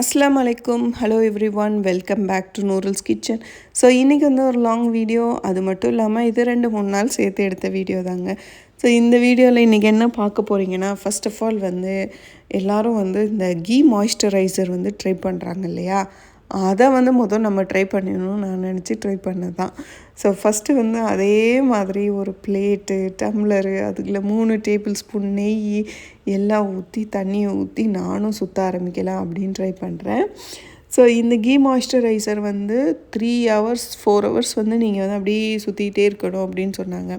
அஸ்லாம் வலைக்கும் hello everyone welcome back to Noorul's kitchen so இன்றைக்கி வந்து ஒரு லாங் வீடியோ அது மட்டும் இல்லாமல் இது ரெண்டு மூணு நாள் சேர்த்து எடுத்த வீடியோ தாங்க. ஸோ இந்த வீடியோவில் இன்றைக்கி என்ன பார்க்க போகிறீங்கன்னா ஃபர்ஸ்ட் ஆஃப் ஆல் வந்து எல்லாரும் வந்து இந்த கீ மாய்ஸ்சரைசர் வந்து ட்ரை பண்ணுறாங்க இல்லையா? அதை வந்து முதல் நம்ம ட்ரை பண்ணிடணும்னு நான் நினச்சி ட்ரை பண்ணது தான் ஸோ ஃபஸ்ட்டு வந்து அதே மாதிரி ஒரு பிளேட்டு டம்ளரு அதுக்குள்ள மூணு டேபிள் ஸ்பூன் நெய் எல்லாம் ஊற்றி தண்ணியை ஊற்றி நானும் சுற்ற ஆரம்பிக்கலாம் அப்படின்னு ட்ரை பண்ணுறேன் ஸோ இந்த கீ மாய்ஸ்சரைசர் வந்து த்ரீ ஹவர்ஸ் ஃபோர் ஹவர்ஸ் வந்து நீங்கள் வந்து அப்படியே சுற்றிக்கிட்டே இருக்கணும் அப்படின்னு சொன்னாங்க.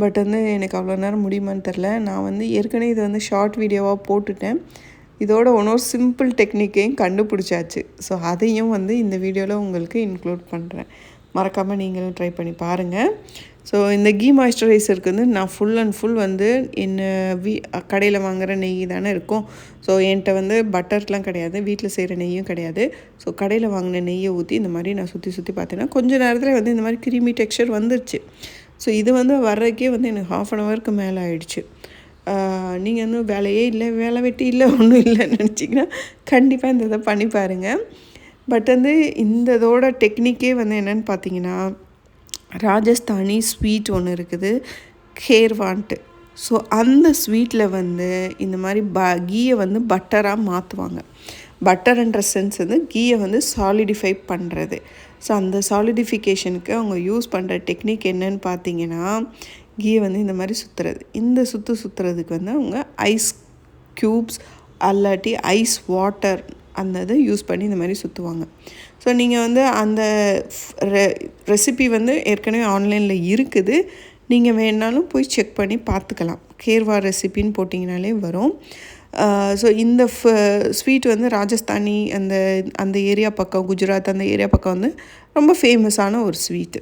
பட் வந்து எனக்கு அவ்வளோ நேரம் முடியுமான்னு தெரில நான் வந்து ஏற்கனவே இது வந்து ஷார்ட் வீடியோவாக போட்டுட்டேன். இதோட இன்னொரு சிம்பிள் டெக்னிக்கையும் கண்டுபிடிச்சாச்சு. ஸோ அதையும் வந்து இந்த வீடியோவில் உங்களுக்கு இன்க்ளூட் பண்ணுறேன் மறக்காமல் நீங்களும் ட்ரை பண்ணி பாருங்கள் ஸோ இந்த கீ மாய்ஸ்சரைசருக்கு வந்து நான் ஃபுல் அண்ட் ஃபுல் வந்து என்ன வீ கடையில் வாங்குகிற நெய் தானே இருக்கும். ஸோ என்கிட்ட வந்து பட்டர்லாம் கிடையாது. வீட்டில் செய்கிற நெய்யும் கிடையாது. ஸோ கடையில் வாங்கின நெய்யை ஊற்றி இந்த மாதிரி நான் சுற்றி சுற்றி பார்த்தேன்னா கொஞ்சம் நேரத்தில் வந்து இந்த மாதிரி கிருமி டெக்ஸ்சர் வந்துருச்சு. ஸோ இது வந்து வர்றதுக்கே வந்து எனக்கு ஹாஃப் அன் ஹவருக்கு மேலே ஆயிடுச்சு. நீங்கள் இன்னும் வேலையே இல்லை வேலை வெட்டி இல்லை ஒன்றும் இல்லைன்னு நினச்சிங்கன்னா கண்டிப்பாக இந்த இதை பண்ணி பாருங்கள் பட் வந்து இந்த இதோட டெக்னிக்கே வந்து என்னென்னு பார்த்தீங்கன்னா ராஜஸ்தானி ஸ்வீட் ஒன்று இருக்குது கேர்வான்ட்டு. ஸோ அந்த ஸ்வீட்டில் வந்து இந்த மாதிரி ப கீயை வந்து பட்டராக மாற்றுவாங்க பட்டர்ன்ற சென்ஸ் வந்து கீயை வந்து சாலிடிஃபை பண்ணுறது ஸோ அந்த சாலிடிஃபிகேஷனுக்கு அவங்க யூஸ் பண்ணுற டெக்னிக் என்னன்னு பார்த்தீங்கன்னா கீயை வந்து இந்த மாதிரி சுற்றுறது இந்த சுற்று சுற்றுறதுக்கு வந்து அவங்க ஐஸ் க்யூப்ஸ் அல்லாட்டி ஐஸ் வாட்டர் அந்த இதை யூஸ் பண்ணி இந்த மாதிரி சுற்றுவாங்க ஸோ நீங்கள் வந்து அந்த ரெ ரெசிபி வந்து ஏற்கனவே ஆன்லைனில் இருக்குது. நீங்கள் வேணாலும் போய் செக் பண்ணி பார்த்துக்கலாம். கேர்வா ரெசிபின்னு போட்டிங்கனாலே வரும். ஸோ இந்த ஃப ஸ்வீட் வந்து ராஜஸ்தானி அந்த அந்த ஏரியா பக்கம் குஜராத் அந்த ஏரியா பக்கம் வந்து ரொம்ப ஃபேமஸான ஒரு ஸ்வீட்டு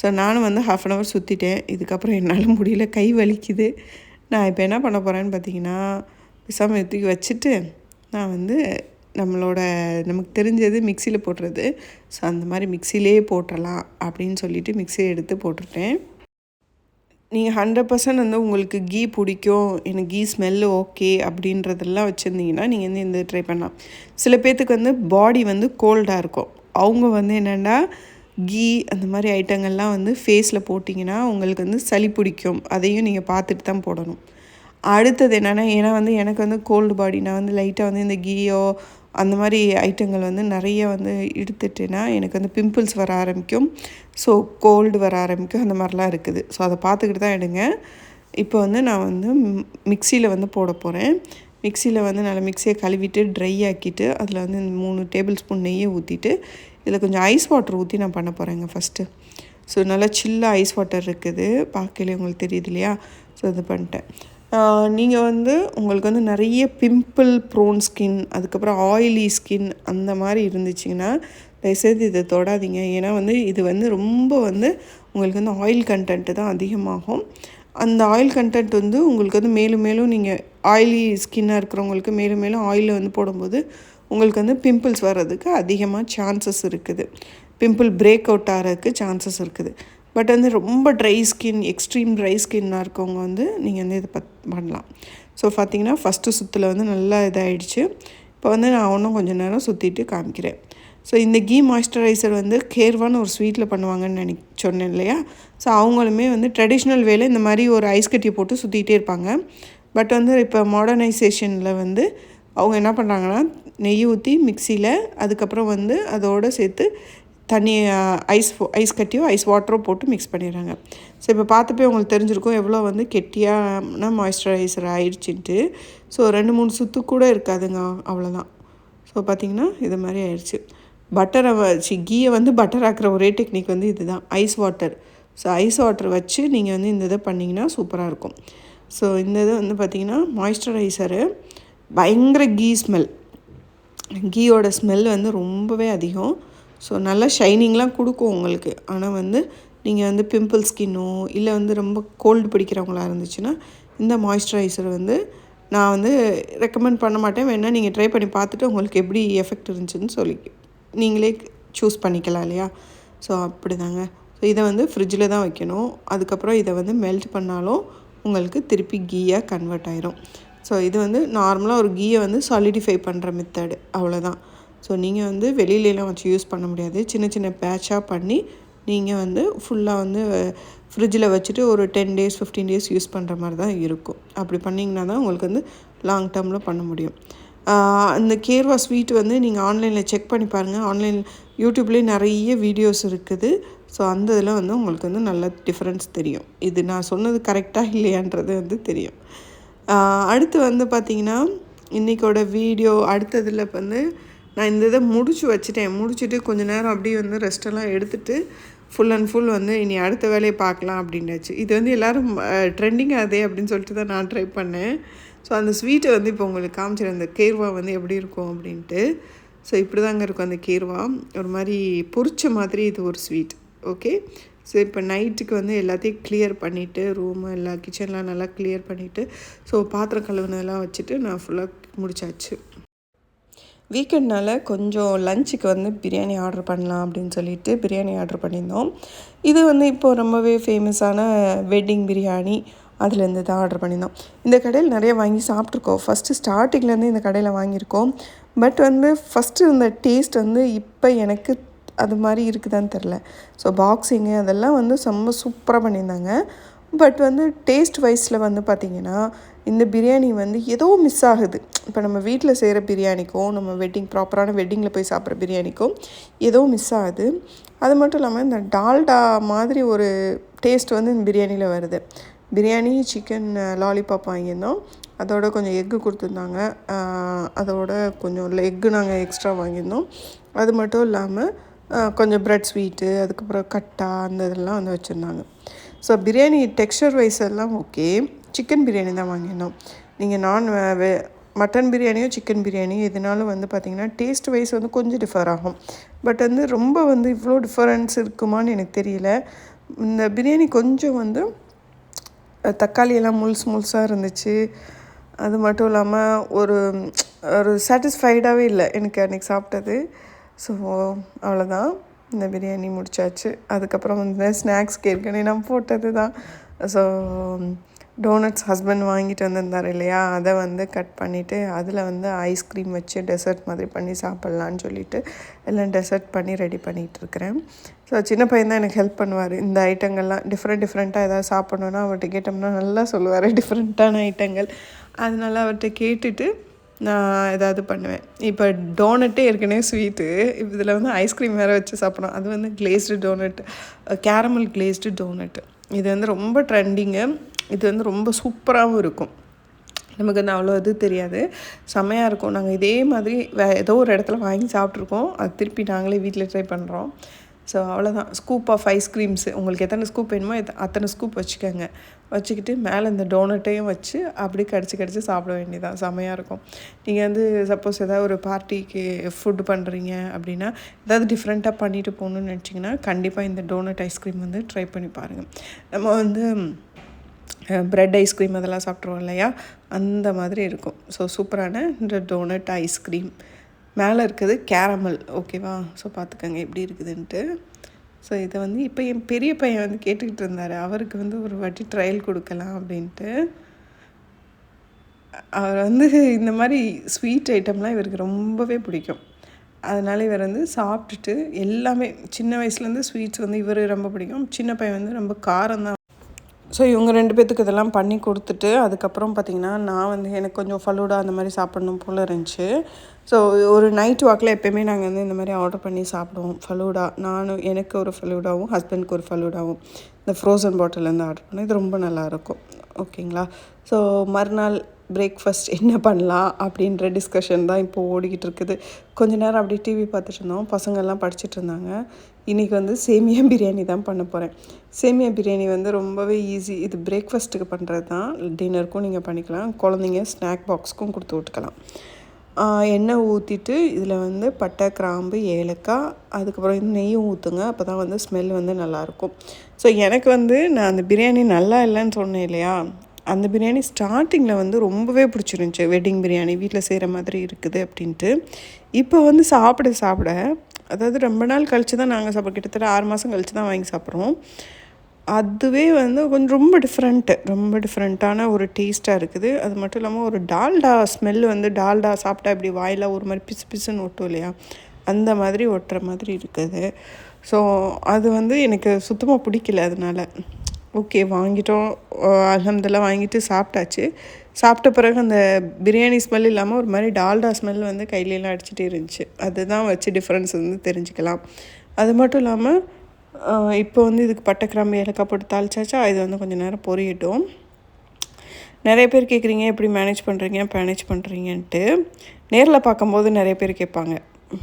ஸோ நானும் வந்து ஹாஃப் அன் ஹவர் சுற்றிட்டேன் இதுக்கப்புறம் என்னால் முடியல. கை வலிக்குது. நான் இப்போ என்ன பண்ண போகிறேன்னு பார்த்தீங்கன்னா பிசாமல் தூக்கி வச்சுட்டு நான் வந்து நம்மளோட நமக்கு தெரிஞ்சது மிக்சியில் போடுறது. ஸோ அந்த மாதிரி மிக்சிலே போட்டுடலாம் அப்படின்னு சொல்லிவிட்டு மிக்சியை எடுத்து போட்டுட்டேன். நீங்கள் ஹண்ட்ரட் பர்சன்ட் வந்து உங்களுக்கு கீ பிடிக்கும். எனக்கு கீ ஸ்மெல்லு ஓகே அப்படின்றதெல்லாம் வச்சுருந்தீங்கன்னா நீங்கள் வந்து இந்த ட்ரை பண்ணலாம். சில பேர்த்துக்கு வந்து பாடி வந்து கோல்டாக இருக்கும். அவங்க வந்து என்னென்னா கீ அந்த மாதிரி ஐட்டங்கள்லாம் வந்து ஃபேஸில் போட்டிங்கன்னா உங்களுக்கு வந்து சளி பிடிக்கும். அதையும் நீங்கள் பார்த்துட்டு தான் போடணும். அடுத்தது என்னென்னா ஏன்னா வந்து எனக்கு வந்து கோல்டு பாடி நான் வந்து லைட்டாக வந்து இந்த கீயோ அந்த மாதிரி ஐட்டங்கள் வந்து நிறைய வந்து எடுத்துட்டேன்னா எனக்கு வந்து பிம்பிள்ஸ் வர ஆரம்பிக்கும். ஸோ கோல்டு வர ஆரம்பிக்கும். அந்த மாதிரிலாம் இருக்குது. ஸோ அதை பார்த்துக்கிட்டு தான் எடுங்க. இப்போ வந்து நான் வந்து மிக்சியில் வந்து போட போகிறேன் மிக்சியில் வந்து நல்லா மிக்சியை கழுவிட்டு ட்ரை ஆக்கிட்டு அதில் வந்து மூணு டேபிள் ஸ்பூன் நெய்யை ஊற்றிட்டு இதில் கொஞ்சம் ஐஸ் வாட்டர் ஊற்றி நான் பண்ண போகிறேங்க ஃபஸ்ட்டு ஸோ நல்லா சில்லாக ஐஸ் வாட்டர் இருக்குது. பார்க்கல உங்களுக்கு தெரியுது இல்லையா? ஸோ இது பண்ணிட்டேன். நீங்கள் வந்து உங்களுக்கு வந்து நிறைய பிம்பிள் ப்ரோன் ஸ்கின் அதுக்கப்புறம் ஆயிலி ஸ்கின் அந்த மாதிரி இருந்துச்சிங்கன்னா தயவுசெய்து இதை தொடாதீங்க. ஏன்னா வந்து இது வந்து ரொம்ப வந்து உங்களுக்கு வந்து ஆயில் கண்டென்ட்டு தான் அதிகமாகும். அந்த ஆயில் கண்டென்ட் வந்து உங்களுக்கு வந்து மேலும் மேலும் நீங்கள் ஆயிலி ஸ்கின்னாக இருக்கிறவங்களுக்கு மேலும் மேலும் ஆயிலில் வந்து போடும்போது உங்களுக்கு வந்து பிம்பிள்ஸ் வர்றதுக்கு அதிகமாக சான்சஸ் இருக்குது. பிம்பிள் பிரேக் அவுட் ஆகிறதுக்கு சான்சஸ் இருக்குது. பட் வந்து ரொம்ப ட்ரை ஸ்கின் எக்ஸ்ட்ரீம் ட்ரை ஸ்கின்னாக இருக்கவங்க வந்து நீங்கள் வந்து இதை பத் பண்ணலாம். ஸோ பார்த்தீங்கன்னா ஃபஸ்ட்டு சுற்றில் வந்து நல்லா இதாகிடுச்சு இப்போ வந்து நான் இன்னும் கொஞ்சம் நேரம் சுற்றிட்டு காமிக்கிறேன். ஸோ இந்த கீ மாய்ஸ்சரைசர் வந்து கேர்வான்னு ஒரு ஸ்வீட்டில் பண்ணுவாங்கன்னு நினை சொன்னேன் இல்லையா? ஸோ அவங்களுமே வந்து ட்ரெடிஷ்னல் வேலை இந்த மாதிரி ஒரு ஐஸ் கட்டியை போட்டு சுற்றிக்கிட்டே இருப்பாங்க. பட் வந்து இப்போ மாடர்னைசேஷனில் வந்து அவங்க என்ன பண்ணுறாங்கன்னா நெய் ஊற்றி மிக்சியில் அதுக்கப்புறம் வந்து அதோடு சேர்த்து தண்ணி ஐஸ் ஐஸ் கட்டியோ ஐஸ் வாட்டரோ போட்டு மிக்ஸ் பண்ணிடுறாங்க. ஸோ இப்போ பார்த்தப்போ உங்களுக்கு தெரிஞ்சிருக்கும் எவ்வளோ வந்து கெட்டியான மாய்ஸ்சரைசர் ஆயிடுச்சுன்ட்டு. ஸோ ரெண்டு மூணு சுத்து கூட இருக்காதுங்க அவ்வளோதான். ஸோ பார்த்திங்கன்னா இது மாதிரி ஆயிடுச்சு. பட்டரை வச்சு கீயை வந்து பட்டர் ஆக்கிற ஒரே டெக்னிக் வந்து இதுதான் ice water. So ice water வச்சு நீங்கள் வந்து இந்த இதை பண்ணிங்கன்னா சூப்பராக இருக்கும். ஸோ இந்த இது வந்து பார்த்திங்கன்னா மாய்ஸ்சரைசரு பயங்கர கீ ஸ்மெல் கீயோட ஸ்மெல் வந்து ரொம்பவே அதிகம். ஸோ நல்லா ஷைனிங்லாம் கொடுக்கும் உங்களுக்கு. ஆனால் வந்து நீங்கள் வந்து பிம்பிள் ஸ்கின்னோ இல்லை வந்து ரொம்ப கோல்டு பிடிக்கிறவங்களா இருந்துச்சுன்னா இந்த மாய்ஸ்சரைசர் வந்து நான் வந்து ரெக்கமெண்ட் பண்ண மாட்டேன். வேணால் நீங்கள் ட்ரை பண்ணி பார்த்துட்டு உங்களுக்கு எப்படி எஃபெக்ட் இருந்துச்சுன்னு சொல்லி நீங்களே சூஸ் பண்ணிக்கலாம் இல்லையா? ஸோ அப்படி தாங்க ஸோ இதை வந்து ஃப்ரிட்ஜில் தான் வைக்கணும். அதுக்கப்புறம் இதை வந்து மெல்ட் பண்ணாலும் உங்களுக்கு திருப்பி கீயாக கன்வெர்ட் ஆயிரும். ஸோ இது வந்து நார்மலாக ஒரு கீயை வந்து சாலிடிஃபை பண்ணுற மெத்தடு அவ்வளோதான் ஸோ நீங்கள் வந்து வெளியிலலாம் வச்சு யூஸ் பண்ண முடியாது. சின்ன சின்ன பேட்சாக பண்ணி நீங்கள் வந்து ஃபுல்லாக வந்து ஃப்ரிட்ஜில் வச்சுட்டு ஒரு ten days fifteen days use பண்ணுற மாதிரி தான் இருக்கும். அப்படி பண்ணிங்கன்னா தான் உங்களுக்கு வந்து லாங் டேர்மில் பண்ண முடியும். இந்த கேர்வா ஸ்வீட் வந்து நீங்கள் ஆன்லைனில் செக் பண்ணி பாருங்கள் ஆன்லைன் யூடியூப்லேயே நிறைய வீடியோஸ் இருக்குது. ஸோ அந்த இதில் வந்து உங்களுக்கு வந்து நல்ல டிஃப்ரென்ஸ் தெரியும். இது நான் சொன்னது கரெக்டாக இல்லையான்றது வந்து தெரியும். அடுத்து வந்து பார்த்திங்கன்னா இன்றைக்கோட வீடியோ அடுத்ததில் வந்து நான் இந்த இதை முடிச்சு வச்சுட்டேன். முடிச்சுட்டு கொஞ்ச நேரம் அப்படியே வந்து ரெஸ்டெல்லாம் எடுத்துகிட்டு ஃபுல் அண்ட் ஃபுல் வந்து இனி அடுத்த வேலையை பார்க்கலாம் அப்படின்னாச்சு. இது வந்து எல்லோரும் ட்ரெண்டிங் அதே அப்படின்னு சொல்லிட்டு தான் நான் ட்ரை பண்ணேன். ஸோ அந்த ஸ்வீட்டை வந்து இப்போ உங்களுக்கு காமிச்சிருந்த அந்த கேர்வா வந்து எப்படி இருக்கும் அப்படின்ட்டு. ஸோ இப்படி தாங்க இருக்கும் அந்த கேர்வா. ஒரு மாதிரி பொறிச்ச மாதிரி இது ஒரு ஸ்வீட் ஓகே ஸோ இப்போ நைட்டுக்கு வந்து எல்லாத்தையும் கிளியர் பண்ணிவிட்டு ரூமு எல்லா கிச்சன்லாம் நல்லா கிளியர் பண்ணிவிட்டு ஸோ பாத்திரம் கழுவுனதெல்லாம் வச்சுட்டு நான் ஃபுல்லாக முடிச்சாச்சு. வீக்கெண்ட்னால் கொஞ்சம் லஞ்சுக்கு வந்து பிரியாணி ஆர்டர் பண்ணலாம் அப்படின்னு சொல்லிட்டு பிரியாணி ஆர்டர் பண்ணியிருந்தோம். இது வந்து இப்போது ரொம்பவே ஃபேமஸான வெட்டிங் பிரியாணி அதுலேருந்து தான் ஆர்டர் பண்ணியிருந்தோம். இந்த கடையில் நிறைய வாங்கி சாப்பிட்ருக்கோம் ஃபஸ்ட்டு ஸ்டார்டிங்லேருந்து இந்த கடையில் வாங்கியிருக்கோம். பட் வந்து ஃபஸ்ட்டு இந்த டேஸ்ட் வந்து இப்போ எனக்கு அது மாதிரி இருக்குதான்னு தெரில. ஸோ பாக்ஸிங்கு அதெல்லாம் வந்து ரொம்ப சூப்பராக பண்ணியிருந்தாங்க. பட் வந்து டேஸ்ட் வைஸில் வந்து பார்த்திங்கன்னா இந்த பிரியாணி வந்து ஏதோ மிஸ் ஆகுது. இப்போ நம்ம வீட்டில் செய்கிற பிரியாணிக்கும் நம்ம வெட்டிங் ப்ராப்பரான வெட்டிங்கில் போய் சாப்பிட்ற பிரியாணிக்கும் ஏதோ மிஸ் ஆகுது. அது மட்டும் இல்லாமல் இந்த டால்டா மாதிரி ஒரு டேஸ்ட் வந்து இந்த பிரியாணியில் வருது. பிரியாணி சிக்கன் லாலிபாப் வாங்கியிருந்தோம். அதோட கொஞ்சம் எக்கு கொடுத்துருந்தாங்க. அதோட கொஞ்சம் எக்கு நாங்கள் எக்ஸ்ட்ரா வாங்கியிருந்தோம். அது மட்டும் இல்லாமல் கொஞ்சம் ப்ரெட் ஸ்வீட்டு அதுக்கப்புறம் கட்டா அந்த இதெல்லாம் வந்து வச்சுருந்தாங்க. ஸோ பிரியாணி டெக்ஸ்டர் வைஸ் எல்லாம் ஓகே சிக்கன் பிரியாணி தான் வாங்கியிருந்தோம். நீங்கள் நான் வே மட்டன் பிரியாணியோ சிக்கன் பிரியாணியோ எதுனாலும் வந்து பார்த்திங்கன்னா டேஸ்ட் வைஸ் வந்து கொஞ்சம் டிஃபர் ஆகும். பட் வந்து ரொம்ப வந்து இவ்வளோ டிஃபரன்ஸ் இருக்குமான்னு எனக்கு தெரியல. இந்த பிரியாணி கொஞ்சம் வந்து தக்காளி எல்லாம் முழுசு முழுசாக இருந்துச்சு. அது மட்டும் இல்லாமல் ஒரு ஒரு சாட்டிஸ்ஃபைடாகவே இல்லை. எனக்கு அன்றைக்கி சாப்பிட்டது. ஸோ அவ்வளோதான் இந்த பிரியாணி முடிச்சாச்சு. அதுக்கப்புறம் வந்து ஸ்நாக்ஸ்க்கு ஏற்கனவே நான் போட்டது தான் ஸோ டோனட்ஸ் ஹஸ்பண்ட் வாங்கிட்டு வந்திருந்தார் இல்லையா? அதை வந்து கட் பண்ணிவிட்டு அதில் வந்து ஐஸ்கிரீம் வச்சு டெசர்ட் மாதிரி பண்ணி சாப்பிட்லான்னு சொல்லிட்டு எல்லாம் டெசர்ட் பண்ணி ரெடி பண்ணிகிட்டு இருக்கிறேன். ஸோ சின்ன பையன் தான் எனக்கு ஹெல்ப் பண்ணுவார். இந்த ஐட்டங்கள்லாம் டிஃப்ரெண்ட் டிஃப்ரெண்ட்டாக ஏதாவது சாப்பிட்ணுன்னா அவர்கிட்ட கேட்டோம்னா நல்லா சொல்லுவார். டிஃப்ரெண்ட்டான ஐட்டங்கள் அதனால அவர்கிட்ட கேட்டுட்டு நான் ஏதாவது பண்ணுவேன். இப்போ டோனட்டே ஏற்கனவே ஸ்வீட்டு இதில் வந்து ஐஸ்கிரீம் வேறு வச்சு சாப்பிட்றோம் அது வந்து glazed donut caramel glazed donut இது வந்து ரொம்ப ட்ரெண்டிங்கு இது வந்து ரொம்ப சூப்பராகவும் இருக்கும். நமக்கு வந்து அவ்வளோ இது தெரியாது. செம்மையாக இருக்கும். நாங்கள் இதே மாதிரி வே ஏதோ ஒரு இடத்துல வாங்கி சாப்பிட்ருக்கோம் அது திருப்பி நாங்களே வீட்டில் ட்ரை பண்ணுறோம் ஸோ அவ்வளோதான் ஸ்கூப் ஆஃப் ஐஸ்கிரீம்ஸு உங்களுக்கு எத்தனை ஸ்கூப் வேணுமோ அத்தனை ஸ்கூப் வச்சுக்கோங்க. வச்சுக்கிட்டு மேலே இந்த டோனட்டையும் வச்சு அப்படி கடிச்சு கடிச்சு சாப்பிட வேண்டியதான் செமையாக இருக்கும். நீங்கள் வந்து சப்போஸ் ஏதாவது ஒரு பார்ட்டிக்கு ஃபுட் பண்ணுறீங்க அப்படின்னா ஏதாவது டிஃப்ரெண்ட்டாக பண்ணிட்டு போகணுன்னு நினச்சிங்கன்னா கண்டிப்பாக இந்த டோனட் ஐஸ்கிரீம் வந்து ட்ரை பண்ணி பாருங்கள் நம்ம வந்து ப்ரெட் ஐஸ்கிரீம் அதெல்லாம் சாப்பிட்ருவோம் இல்லையா? அந்த மாதிரி இருக்கும். ஸோ சூப்பரான இந்த டோனட் ஐஸ்கிரீம் மேலே இருக்குது கேரமல் ஓகேவா ஸோ பார்த்துக்கோங்க எப்படி இருக்குதுன்ட்டு. ஸோ இதை வந்து இப்போ என் பெரிய பையன் வந்து கேட்டுக்கிட்டு இருந்தார். அவருக்கு வந்து ஒரு வாட்டி ட்ரையல் கொடுக்கலாம் அப்படின்ட்டு. அவர் வந்து இந்த மாதிரி ஸ்வீட் ஐட்டம்லாம் இவருக்கு ரொம்பவே பிடிக்கும். அதனால் இவர் வந்து சாப்பிட்டுட்டு எல்லாமே சின்ன வயசுலேருந்து ஸ்வீட்ஸ் வந்து இவர் ரொம்ப பிடிக்கும். சின்ன பையன் வந்து ரொம்ப காரம் தான் ஸோ இவங்க ரெண்டு பேர்த்துக்கு இதெல்லாம் பண்ணி கொடுத்துட்டு அதுக்கப்புறம் பார்த்திங்கன்னா நான் வந்து எனக்கு கொஞ்சம் ஃபலூடா அந்த மாதிரி சாப்பிடணும் போல் இருந்துச்சு. ஸோ ஒரு நைட் வாக்கில் எப்போயுமே நாங்கள் வந்து இந்த மாதிரி ஆர்டர் பண்ணி சாப்பிடுவோம். ஃபலூடா. நானும் எனக்கு ஒரு ஃபலூடாவும் ஹஸ்பண்ட்க்கு ஒரு ஃபலூடாவும் இந்த ஃப்ரோசன் பாட்டிலேருந்து ஆர்டர் பண்ணேன் இது ரொம்ப நல்லாயிருக்கும் ஓகேங்களா ஸோ மறுநாள் பிரேக்ஃபாஸ்ட் என்ன பண்ணலாம் அப்படின்ற டிஸ்கஷன் தான் இப்போது ஓடிக்கிட்டு இருக்குது. கொஞ்ச நேரம் அப்படியே டிவி பார்த்துட்டு இருந்தோம். பசங்கள்லாம் படிச்சுட்டு இருந்தாங்க. இன்றைக்கி வந்து சேமியா பிரியாணி தான் பண்ண போகிறேன் சேமியா பிரியாணி வந்து ரொம்பவே ஈஸி இது பிரேக்ஃபாஸ்ட்டுக்கு பண்ணுறது தான். டின்னருக்கும் நீங்கள் பண்ணிக்கலாம். குழந்தைங்க ஸ்நாக் பாக்ஸ்க்கும் கொடுத்து விட்டுக்கலாம். எண்ணெய் ஊற்றிட்டு இதில் வந்து பட்டை கிராம்பு ஏலக்காய் அதுக்கப்புறம் நெய்யும் ஊற்றுங்க அப்போ தான் வந்து ஸ்மெல் வந்து நல்லாயிருக்கும். ஸோ எனக்கு வந்து நான் அந்த பிரியாணி நல்லா இல்லைன்னு சொன்னேன் இல்லையா? அந்த பிரியாணி ஸ்டார்டிங்கில் வந்து ரொம்பவே பிடிச்சிருந்துச்சி. வெட்டிங் பிரியாணி வீட்டில் செய்கிற மாதிரி இருக்குது அப்படின்ட்டு. இப்போ வந்து சாப்பிட சாப்பிட அதாவது ரொம்ப நாள் கழித்து தான் நாங்கள் சாப்பிட்றோம் கிட்டத்தட்ட ஆறு மாதம் கழித்து தான் வாங்கி சாப்பிட்றோம். அதுவே வந்து கொஞ்சம் ரொம்ப டிஃப்ரெண்ட்டு ரொம்ப டிஃப்ரெண்ட்டான ஒரு டேஸ்ட்டாக இருக்குது. அது மட்டும் இல்லாமல் ஒரு டால்டா ஸ்மெல் வந்து டால்டா சாப்பிட்டா இப்படி வாயில் ஒரு மாதிரி பிசு பிசுன்னு ஒட்டும் இல்லையா? அந்த மாதிரி ஒட்டுற மாதிரி இருக்குது. ஸோ அது வந்து எனக்கு சுத்தமாக பிடிக்கல அதனால். ஓகே வாங்கிட்டோம். அலமதுல்லாம் வாங்கிட்டு சாப்பிட்டாச்சு. சாப்பிட்ட பிறகு அந்த பிரியாணி ஸ்மெல் இல்லாமல் ஒரு மாதிரி டால்டா ஸ்மெல் வந்து கையிலலாம் அடிச்சுட்டே இருந்துச்சு. அதுதான் வச்சு டிஃப்ரென்ஸ் வந்து தெரிஞ்சுக்கலாம். அது மட்டும் இல்லாமல் இப்போ வந்து இதுக்கு பட்டை கிராம்பு ஏலக்காய் போட்டு தாளிச்சாச்சா இது வந்து கொஞ்சம் நேரம் பொரியட்டும். நிறைய பேர் கேட்குறீங்க எப்படி மேனேஜ் பண்ணுறீங்க மேனேஜ் பண்ணுறீங்கன்ட்டு நேரில் பார்க்கும்போது நிறைய பேர் கேட்பாங்க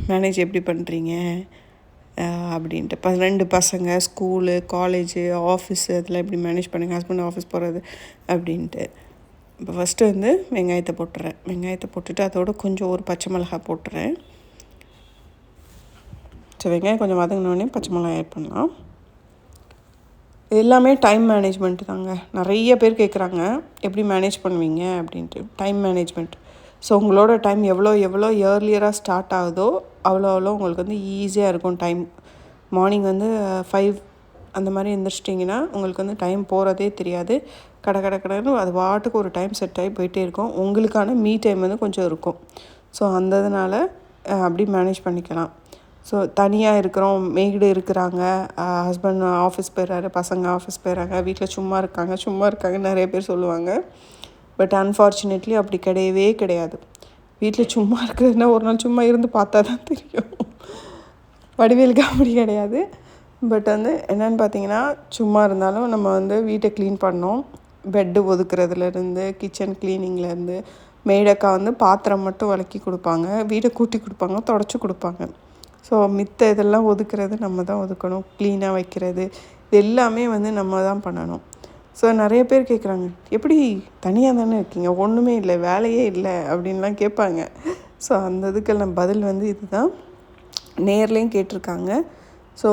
மேனேஜ் எப்படி பண்ணுறீங்க அப்படின்ட்டு. இப்போ ரெண்டு பசங்க ஸ்கூலு காலேஜு ஆஃபீஸு அதெல்லாம் எப்படி மேனேஜ் பண்ணுங்க? ஹஸ்பண்ட் ஆஃபீஸ் போகிறது அப்படின்ட்டு. இப்போ ஃபஸ்ட்டு வந்து வெங்காயத்தை போட்டுறேன். வெங்காயத்தை போட்டுட்டு அதோட கொஞ்சம் ஒரு பச்சை மிளகாய் போட்டுறேன். ஸோ வெங்காயம் கொஞ்சம் வதங்கினோடனே பச்சை மிளகாய் ஆட் பண்ணலாம். எல்லாமே டைம் மேனேஜ்மெண்ட் தாங்க. நிறைய பேர் கேட்குறாங்க எப்படி மேனேஜ் பண்ணுவீங்க? அப்படின்ட்டு. டைம் மேனேஜ்மெண்ட் ஸோ உங்களோட டைம் எவ்வளோ எவ்வளோ இயர்லியராக ஸ்டார்ட் ஆகுதோ அவ்வளோ அவ்வளோ உங்களுக்கு வந்து ஈஸியாக இருக்கும் டைம் மார்னிங் வந்து ஃபைவ் அந்த மாதிரி எழுந்திரிச்சிட்டிங்கன்னா உங்களுக்கு வந்து டைம் போகிறதே தெரியாது. கடை கடை கடைன்னு அது வாட்டுக்கு ஒரு டைம் செட் ஆகி போயிட்டே இருக்கும். உங்களுக்கான மீ டைம் வந்து கொஞ்சம் இருக்கும். ஸோ அந்த இதனால் அப்படி மேனேஜ் பண்ணிக்கலாம். ஸோ தனியாக இருக்கிறோம் மேய்டு இருக்கிறாங்க ஹஸ்பண்ட் ஆஃபீஸ் போயிடுறாரு பசங்க ஆஃபீஸ் போயிடுறாங்க வீட்டில் சும்மா இருக்காங்க சும்மா இருக்காங்க நிறைய பேர் சொல்லுவாங்க. பட் அன்ஃபார்ச்சுனேட்லி அப்படி கிடையவே கிடையாது. வீட்டில் சும்மா இருக்கிறதுனா ஒரு நாள் சும்மா இருந்து பார்த்தா தான் தெரியும் வடிவேலுக்கு அப்படி கிடையாது. பட் வந்து என்னென்னு பார்த்தீங்கன்னா சும்மா இருந்தாலும் நம்ம வந்து வீட்டை க்ளீன் பண்ணோம். பெட்டு ஒதுக்குறதுலேருந்து கிச்சன் க்ளீனிங்லேருந்து மேடக்கா வந்து பாத்திரம் மட்டும் விளக்கி கொடுப்பாங்க. வீடை கூட்டி கொடுப்பாங்க தொடச்சி கொடுப்பாங்க. ஸோ மித்த இதெல்லாம் ஒதுக்குறது நம்ம தான் ஒதுக்கணும். க்ளீனாக வைக்கிறது இது எல்லாமே வந்து நம்ம தான் பண்ணணும். ஸோ நிறைய பேர் கேட்குறாங்க எப்படி? தனியாக தானே இருக்கீங்க? ஒன்றுமே இல்லை வேலையே இல்லை அப்படின்லாம் கேட்பாங்க. ஸோ அந்த இதுக்கெல்லாம் பதில் வந்து இதுதான். நேர்லேயும் கேட்டிருக்காங்க. ஸோ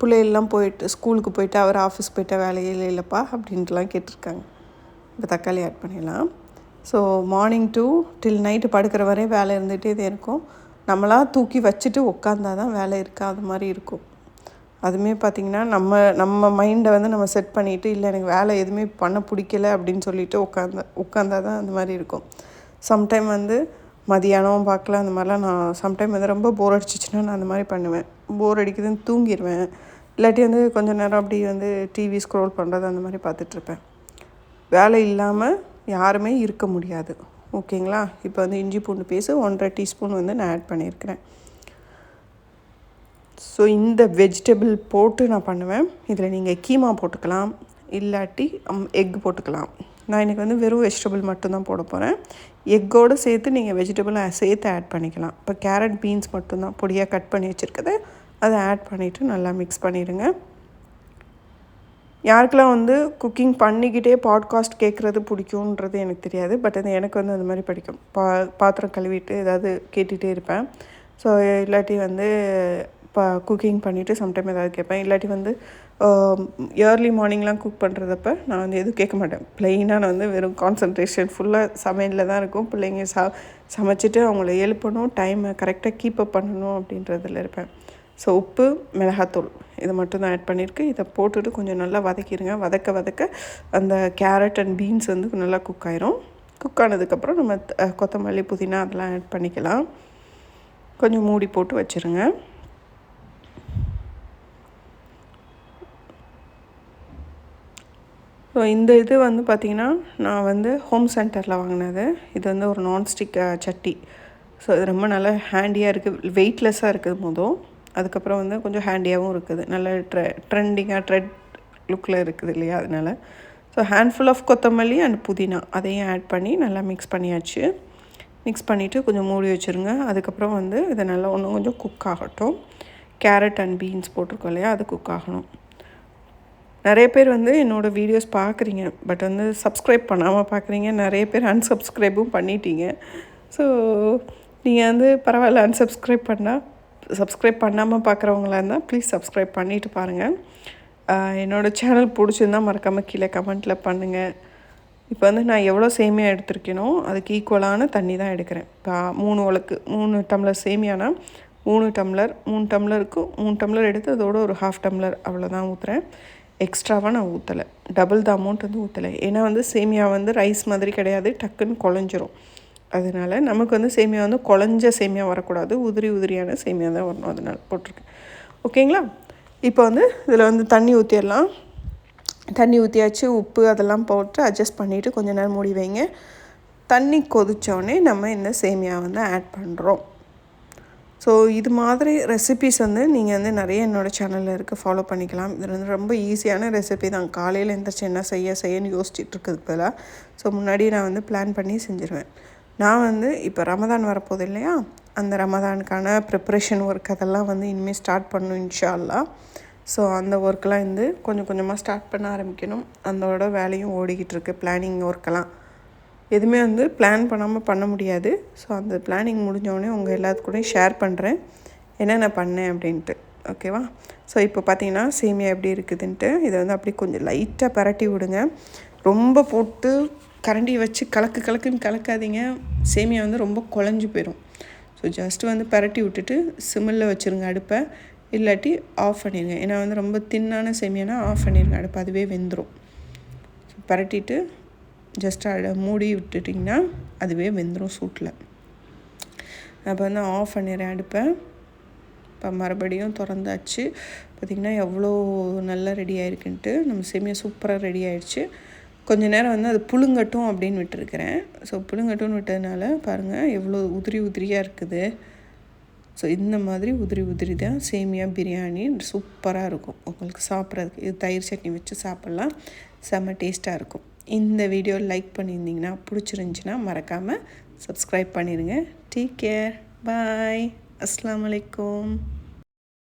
பிள்ளைகள்லாம் போயிட்டு ஸ்கூலுக்கு போயிட்டு அவர் ஆஃபீஸ் போயிட்ட வேலையே இல்லைப்பா அப்படின்ட்டுலாம் கேட்டிருக்காங்க. இப்போ தக்காளி ஆட் பண்ணிடலாம். So morning to till night படுக்கிற வரையும் வேலை இருந்துகிட்டே தான் இருக்கும். நம்மளாக தூக்கி வச்சுட்டு உட்காந்தா தான் வேலை இருக்கா? அது மாதிரி இருக்கும். அதுவுமே பார்த்திங்கன்னா நம்ம நம்ம மைண்டை வந்து நம்ம செட் பண்ணிவிட்டு இல்லை எனக்கு வேலை எதுவுமே பண்ண பிடிக்கல அப்படின்னு சொல்லிட்டு உட்காந்த உட்காந்தா தான் அந்த மாதிரி இருக்கும். சம்டைம் வந்து மதியானம் பார்க்கலாம் அந்த மாதிரிலாம் நான் சம்டைம் வந்து ரொம்ப போர் அடிச்சிச்சுன்னா நான் அந்த மாதிரி பண்ணுவேன். போர் அடிக்குதுன்னு தூங்கிடுவேன் இல்லாட்டி வந்து கொஞ்சம் நேரம் அப்படி வந்து டிவி ஸ்க்ரோல் பண்ணுறது அந்த மாதிரி பார்த்துட்ருப்பேன் வேலை இல்லாமல் யாருமே இருக்க முடியாது. ஓகேங்களா? இப்போ வந்து இஞ்சி பூண்டு பேசு ஒன்றரை டீஸ்பூன் வந்து நான் ஆட் பண்ணியிருக்கிறேன். ஸோ இந்த வெஜிடபிள் போட்டு நான் பண்ணுவேன். இதில் நீங்கள் கீமா போட்டுக்கலாம். இல்லாட்டி எக் போட்டுக்கலாம். நான் இன்றைக்கி வந்து வெறும் வெஜிடபிள் மட்டும்தான் போட போகிறேன் எக்கோடு சேர்த்து நீங்கள் வெஜிடபிளை சேர்த்து ஆட் பண்ணிக்கலாம். இப்போ கேரட் பீன்ஸ் மட்டும்தான் பொடியாக கட் பண்ணி வச்சுருக்கதை. அதை ஆட் பண்ணிவிட்டு நல்லா மிக்ஸ் பண்ணிடுங்க. யாருக்கெல்லாம் வந்து குக்கிங் பண்ணிக்கிட்டே பாட்காஸ்ட் கேட்குறது பிடிக்குன்றது எனக்கு தெரியாது. பட் அது எனக்கு வந்து அந்த மாதிரி பிடிக்கும். பா பாத்திரம் கழுவிட்டு ஏதாவது கேட்டுகிட்டே இருப்பேன். ஸோ இல்லாட்டி வந்து இப்போ குக்கிங் பண்ணிவிட்டு சம்டைம் ஏதாவது கேட்பேன். இல்லாட்டி வந்து இயர்லி மார்னிங்லாம் குக் பண்ணுறதப்ப நான் வந்து எதுவும் கேட்க மாட்டேன். ப்ளெயினாக நான் வந்து வெறும் கான்சன்ட்ரேஷன் ஃபுல்லாக சமையலில் தான் இருக்கும். பிள்ளைங்க ச சமைச்சிட்டு அவங்கள எழுப்பணும் டைமை கரெக்டாக கீப் அப் பண்ணணும் அப்படின்றதில் இருப்பேன். ஸோ உப்பு மிளகாத்தூள் இதை மட்டும் தான் ஆட் பண்ணியிருக்கு. இதை போட்டுட்டு கொஞ்சம் நல்லா வதக்கிடுங்க வதக்க வதக்க அந்த கேரட் அண்ட் பீன்ஸ் வந்து நல்லா குக் ஆயிரும். குக் ஆனதுக்கப்புறம் நம்ம கொத்தமல்லி புதினா அதெல்லாம் ஆட் பண்ணிக்கலாம். கொஞ்சம் மூடி போட்டு வச்சுருங்க. ஸோ இந்த இது வந்து பார்த்திங்கன்னா நான் வந்து ஹோம் சென்டரில் வாங்கினது. இது வந்து ஒரு நான்ஸ்டிக் சட்டி. ஸோ இது ரொம்ப நல்லா ஹேண்டியாக இருக்குது வெயிட்லெஸ்ஸாக இருக்குது மொதல் அதுக்கப்புறம் வந்து கொஞ்சம் ஹேண்டியாகவும் இருக்குது. நல்ல ட்ரெ ட்ரெண்டிங்காக ட்ரெட் லுக்கில் இருக்குது இல்லையா அதனால். ஸோ ஹேண்ட்ஃபுல் ஆஃப் கொத்தமல்லி அண்ட் புதினா. அதையும் ஆட் பண்ணி நல்லா மிக்ஸ் பண்ணியாச்சு. மிக்ஸ் பண்ணிவிட்டு கொஞ்சம் மூடி வச்சுருங்க. அதுக்கப்புறம் வந்து இதை நல்லா இன்னும் கொஞ்சம் குக் ஆகட்டும். கேரட் அண்ட் பீன்ஸ் போட்டிருக்கோம் இல்லையா? அது குக் ஆகணும். நிறைய பேர் வந்து என்னோடய வீடியோஸ் பார்க்குறீங்க பட் வந்து சப்ஸ்கிரைப் பண்ணாமல் பார்க்குறீங்க. நிறைய பேர் அன்சப்ஸ்கிரைபும் பண்ணிட்டீங்க. ஸோ நீங்கள் வந்து பரவாயில்ல அன்சப்ஸ்கிரைப் பண்ணால் சப்ஸ்கிரைப் பண்ணாமல் பார்க்குறவங்களா இருந்தால் ப்ளீஸ் சப்ஸ்கிரைப் பண்ணிவிட்டு பாருங்கள் என்னோடய சேனல் பிடிச்சிருந்தால் மறக்காமல் கீழே கமெண்ட்டில் பண்ணுங்கள் இப்போ வந்து நான் எவ்வளோ சேமியா எடுத்திருக்கேனோ அதுக்கு ஈக்குவலான தண்ணி தான் எடுக்கிறேன். இப்போ மூணு உலக்கு மூணு டம்ளர் சேமியானா மூணு டம்ளர் மூணு டம்ளருக்கு மூணு டம்ளர் எடுத்து அதோட ஒரு ஹாஃப் டம்ளர் அவ்வளோதான் ஊற்றுறேன் எக்ஸ்ட்ராவாக நான் ஊற்றலை டபுள் த அமௌண்ட் வந்து ஊற்றலை ஏன்னா வந்து சேமியா வந்து ரைஸ் மாதிரி கிடையாது. டக்குன்னு குழஞ்சிரும். அதனால் நமக்கு வந்து சேமியா வந்து குழஞ்ச சேமியா வரக்கூடாது. உதிரி உதிரியான சேமியா தான் வரணும் அதனால் போட்டிருக்கேன். ஓகேங்களா? இப்போ வந்து இதில் வந்து தண்ணி ஊற்றிடலாம் தண்ணி ஊற்றியாச்சு உப்பு அதெல்லாம் போட்டு அட்ஜஸ்ட் பண்ணிவிட்டு கொஞ்ச நேரம் மூடி வைங்க. தண்ணி கொதித்தோடனே நம்ம இந்த சேமியா வந்து ஆட் பண்ணுறோம் ஸோ இது மாதிரி ரெசிபிஸ் வந்து நீங்கள் வந்து நிறைய என்னோடய சேனலில் இருக்குது ஃபாலோ பண்ணிக்கலாம். இது வந்து ரொம்ப ஈஸியான ரெசிபி தான். காலையில் எந்திரிச்சு என்ன செய்ய செய்யன்னு யோசிச்சுட்டு இருக்கிறதுக்கு பதிலாக ஸோ முன்னாடி நான் வந்து பிளான் பண்ணி செஞ்சுருவேன். நான் வந்து இப்போ ரமதான் வரப்போகுது இல்லையா? அந்த ரமதானுக்கான ப்ரிப்ரேஷன் ஒர்க் அதெல்லாம் வந்து இனிமேல் ஸ்டார்ட் பண்ணும் இன்ஷால்லா ஸோ அந்த ஒர்க்கெலாம் வந்து கொஞ்சம் கொஞ்சமாக ஸ்டார்ட் பண்ண ஆரம்பிக்கணும். அதோட வேலையும் ஓடிக்கிட்டு இருக்கு. பிளானிங் ஒர்க்கெல்லாம் எதுவுமே வந்து பிளான் பண்ணாமல் பண்ண முடியாது. ஸோ அந்த பிளானிங் முடிஞ்சோடனே உங்கள் எல்லாத்துக்கூடையும் ஷேர் பண்ணுறேன் என்னென்ன பண்ணேன் அப்படின்ட்டு. ஓகேவா ஸோ இப்போ பார்த்தீங்கன்னா சேமியா எப்படி இருக்குதுன்ட்டு இதை வந்து அப்படியே கொஞ்சம் லைட்டாக பரட்டி விடுங்க. ரொம்ப போட்டு கரண்டி வச்சு கலக்கு கலக்குன்னு கலக்காதீங்க. சேமியா வந்து ரொம்ப குழஞ்சி போயிடும் ஸோ ஜஸ்ட்டு வந்து பரட்டி விட்டுட்டு சிம்மில் வச்சுருங்க அடுப்பை. இல்லாட்டி ஆஃப் பண்ணிடுங்க ஏன்னா வந்து ரொம்ப தின்னான சேமியானா ஆஃப் பண்ணிடுங்க அடுப்பு அதுவே வெந்துடும் பரட்டிட்டு ஜஸ்ட் அட மூடி விட்டுட்டிங்கன்னா அதுவே வெந்துடும் சூட்டில். அப்போ வந்து ஆஃப் பண்ணிடுறேன் அடுப்பேன் இப்போ மறுபடியும் திறந்தாச்சு. பார்த்திங்கன்னா எவ்வளோ நல்லா ரெடி ஆயிருக்குன்ட்டு நம்ம சேமியா சூப்பராக ரெடி ஆயிடுச்சு கொஞ்ச நேரம் வந்து அது புழுங்கட்டும் அப்படின்னு விட்டுருக்கிறேன். ஸோ புழுங்கட்டும்னு விட்டதுனால பாருங்கள் எவ்வளோ உதிரி உதிரியாக இருக்குது. ஸோ இந்த மாதிரி உதிரி உதிரி தான் சேமியா பிரியாணி சூப்பராக இருக்கும். உங்களுக்கு சாப்பிட்றதுக்கு இது தயிர் சட்னி வச்சு சாப்பிட்லாம். செம்ம டேஸ்ட்டாக இருக்கும். இந்த வீடியோ லைக் பண்ணியிருந்தீங்கன்னா பிடிச்சிருந்துச்சின்னா மறக்காமல் சப்ஸ்கிரைப் பண்ணிடுங்க டேக் கேர் பாய் அஸ்லாம் வலைக்கம்